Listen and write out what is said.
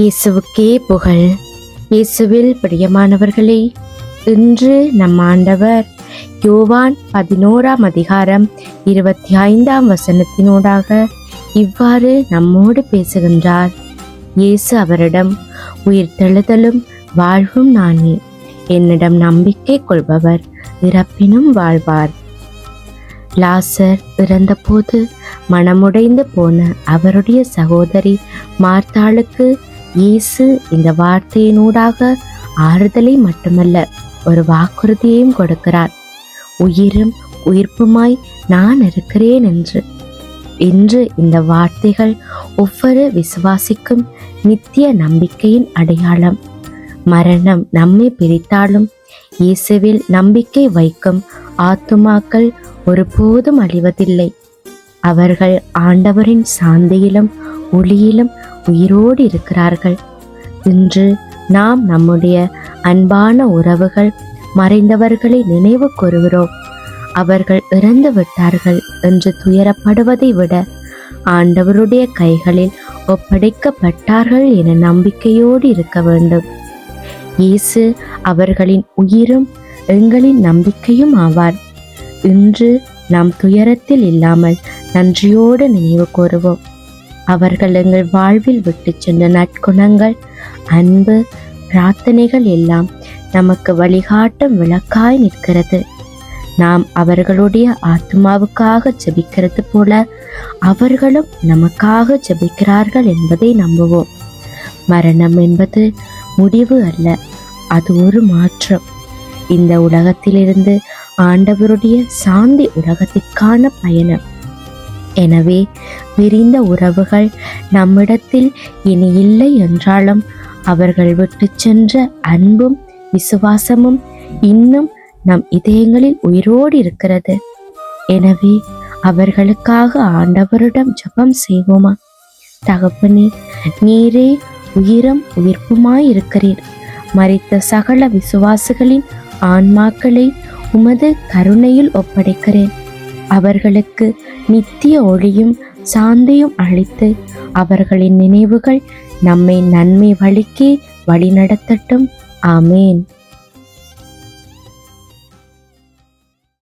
இயேசுவுக்கே புகழ். இயேசுவில் பிரியமானவர்களே இன்று நம் ஆண்டவர் யோவான் பதினோராம் அதிகாரம் இருபத்தி ஐந்தாம் வசனத்தினூடாக இவ்வாறு நம்மோடு பேசுகின்றார். இயேசு அவரிடம் உயிர்த்தெழுதலும் வாழ்வும் நானே. என்னிடம் நம்பிக்கை கொள்பவர் இறப்பினும் வாழ்வார். லாசர் இறந்தபோது மனமுடைந்து போன அவருடைய சகோதரி மார்த்தாளுக்கு இயேசு இந்த வார்த்தையினூடாக ஆறுதலை மட்டுமல்ல ஒரு வாக்குறுதியையும் கொடுக்கிறார். உயிரும் உயிர்ப்புமாய் நான் இருக்கிறேன் என்று. இன்று இந்த வார்த்தைகள் ஒவ்வொரு விசுவாசிக்கும் நித்திய நம்பிக்கையின் அடையாளம். மரணம் நம்மை பிரித்தாலும் இயேசுவில் நம்பிக்கை வைக்கும் ஆத்துமாக்கள் ஒருபோதும் அழிவதில்லை. அவர்கள் ஆண்டவரின் சாந்தியிலும் ஒளியிலும் உயிரோடு இருக்கிறார்கள். இன்று நாம் நம்முடைய அன்பான உறவுகள் மறைந்தவர்களை நினைவு கூறுகிறோம் அவர்கள் இறந்து விட்டார்கள் என்று துயரப்படுவதை விட ஆண்டவருடைய கைகளில் ஒப்படைக்கப்பட்டார்கள் என நம்பிக்கையோடு இருக்க வேண்டும். இயேசு அவர்களின் உயிரும் எங்களின் நம்பிக்கையும் ஆவார். இன்று நாம் துயரத்தில் இல்லாமல் நன்றியோடு நினைவு கூறுவோம் அவர்கள் எங்கள் வாழ்வில் விட்டு சென்ற நற்குணங்கள் அன்பு பிரார்த்தனைகள் எல்லாம் நமக்கு வழிகாட்டும் விளக்காய் நிற்கிறது. நாம் அவர்களுடைய ஆத்மாவுக்காக ஜெபிக்கிறது போல அவர்களும் நமக்காக ஜெபிக்கிறார்கள் என்பதை நம்புவோம். மரணம் என்பது முடிவு அல்ல அது ஒரு மாற்றம். இந்த உலகத்திலிருந்து ஆண்டவருடைய சாந்தி உலகத்திற்கான பயணம். எனவே பிரிந்த உறவுகள் நம்மிடத்தில் இனி இல்லை என்றாலும் அவர்கள் விட்டு சென்ற அன்பும் விசுவாசமும் இன்னும் நம் இதயங்களில் உயிரோடு இருக்கிறது. எனவே அவர்களுக்காக ஆண்டவரிடம் ஜபம் செய்வோமா? தகப்பனே நீரே உயிரம் உயிர்ப்புமாயிருக்கிறீர். மறித்த சகல விசுவாசிகளின் ஆன்மாக்களை உமது கருணையில் ஒப்படைக்கிறேன். அவர்களுக்கு நித்திய ஒளியும் சாந்தியும் அளித்து அவர்களின் நினைவுகள் நம்மை நன்மை வழிக்கே வழிநடத்தட்டும். ஆமேன்.